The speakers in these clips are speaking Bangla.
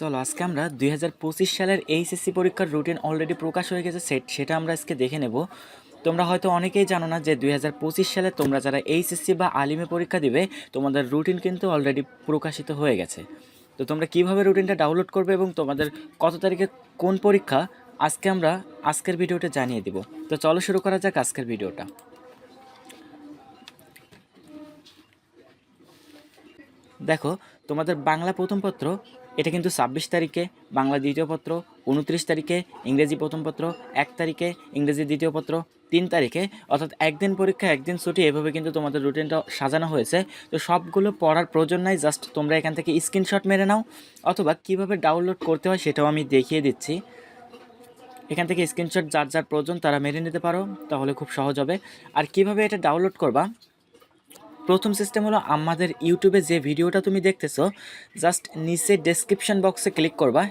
চলো, আজকে আমরা দুই হাজার পঁচিশ সালের এইচএসসি পরীক্ষার রুটিন অলরেডি প্রকাশ হয়ে গেছে সেট সেটা আমরা আজকে দেখে নেব। তোমরা হয়তো অনেকেই জানো না যে দুই হাজার পঁচিশ সালে তোমরা যারা এইচএসসি বা আলিমে পরীক্ষা দিবে, তোমাদের রুটিন কিন্তু অলরেডি প্রকাশিত হয়ে গেছে। তো তোমরা কীভাবে রুটিনটা ডাউনলোড করবে এবং তোমাদের কত তারিখে কোন পরীক্ষা, আজকে আমরা আজকের ভিডিওটা জানিয়ে দিব। তো চলো শুরু করা যাক আজকের ভিডিওটা। দেখো, তোমাদের বাংলা প্রথম পত্র, এটা কিন্তু ছাব্বিশ তারিখে, বাংলা দ্বিতীয় পত্র, উনত্রিশ তারিখে, ইংরেজি প্রথম পত্র, এক তারিখে, ইংরেজি দ্বিতীয় পত্র, তিন তারিখে। অর্থাৎ একদিন পরীক্ষা, একদিন ছুটি, এভাবে কিন্তু তোমাদের রুটিনটা সাজানো হয়েছে। তো সবগুলো পড়ার প্রয়োজন নাই, জাস্ট তোমরা এখান থেকে স্ক্রিনশট মেরে নাও, অথবা কীভাবে ডাউনলোড করতে হয় সেটাও আমি দেখিয়ে দিচ্ছি। এখান থেকে স্ক্রিনশট যার যার প্রয়োজন, তারা মেরে নিতে পারো, তাহলে খুব সহজ হবে। আর কীভাবে এটা ডাউনলোড করবা? প্রথম সিস্টেম হলো আমাদের ইউটিউবে যে ভিডিওটা তুমি দেখতেছো জাস্ট নিচে ডেসক্রিপশন বক্সে ক্লিক করবা।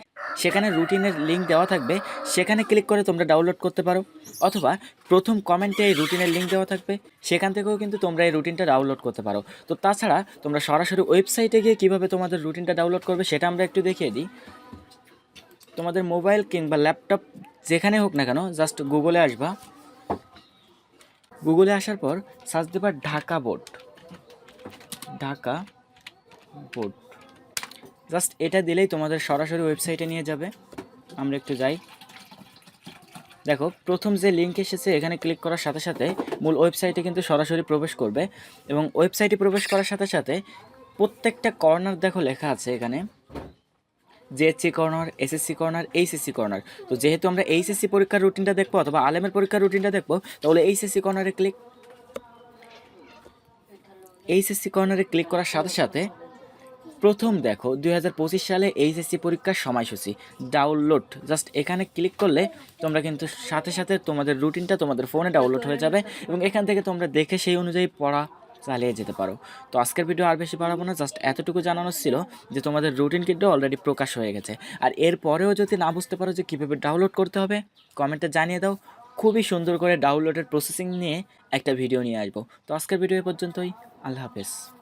সেখানে রুটিনের লিঙ্ক দেওয়া থাকবে। সেখানে ক্লিক করে তোমরা ডাউনলোড করতে পারো। অথবা প্রথম কমেন্টে এই রুটিনের লিঙ্ক দেওয়া থাকবে। সেখান থেকেও কিন্তু তোমরা এই রুটিনটা ডাউনলোড করতে পারো। তো তাছাড়া তোমরা সরাসরি ওয়েবসাইটে গিয়ে কীভাবে তোমাদের রুটিনটা ডাউনলোড করবে সেটা আমরা একটু দেখিয়ে দিই। তোমাদের মোবাইল কিংবা ল্যাপটপ যেখানে হোক না কেন জাস্ট গুগলে আসবা। গুগলে আসার পর সার্চ দেবা Dhaka board Dhaka board. Just এটা দিলেই তোমাদের সরাসরি ওয়েবসাইটে নিয়ে যাবে। আমরা একটু যাই। দেখো, প্রথম যে লিঙ্ক এসেছে, এখানে ক্লিক করার সাথে সাথে মূল ওয়েবসাইটে কিন্তু সরাসরি প্রবেশ করবে এবং ওয়েবসাইটে প্রবেশ করার সাথে সাথে প্রত্যেকটা কর্নার দেখো লেখা আছে এখানে। JSC corner SSC corner HSC corner তো যেহেতু আমরা এইচএসসি পরীক্ষার রুটিনটা দেখব অথবা আলেমের পরীক্ষার রুটিনটা দেখব, তাহলে এইচএসসি কর্নারে ক্লিক এইচএসসি কর্নারে ক্লিক করার সাথে সাথে প্রথম দেখো, দুই হাজার পঁচিশ সালে এইচএসসি পরীক্ষার সময়সূচি। ডাউনলোড। জাস্ট এখানে ক্লিক করলে তোমরা কিন্তু সাথে সাথে তোমাদের রুটিনটা তোমাদের ফোনে ডাউনলোড হয়ে যাবে এবং এখান থেকে তোমরা দেখে সেই অনুযায়ী পড়া চালিয়ে যেতে পারো। তো আজকের ভিডিও আর বেশি বাড়াবো না, জাস্ট এতটুকু জানানো ছিল যে তোমাদের রুটিন কিন্তু অলরেডি প্রকাশ হয়ে গেছে। আর এরপরেও যদি না বুঝতে পারো যে কীভাবে ডাউনলোড করতে হবে, কমেন্টে জানিয়ে দাও। খুবই সুন্দর করে ডাউনলোডের প্রসেসিং নিয়ে একটা ভিডিও নিয়ে আসব। তো আজকের ভিডিও এ পর্যন্তই। আল্লাহ হাফেজ।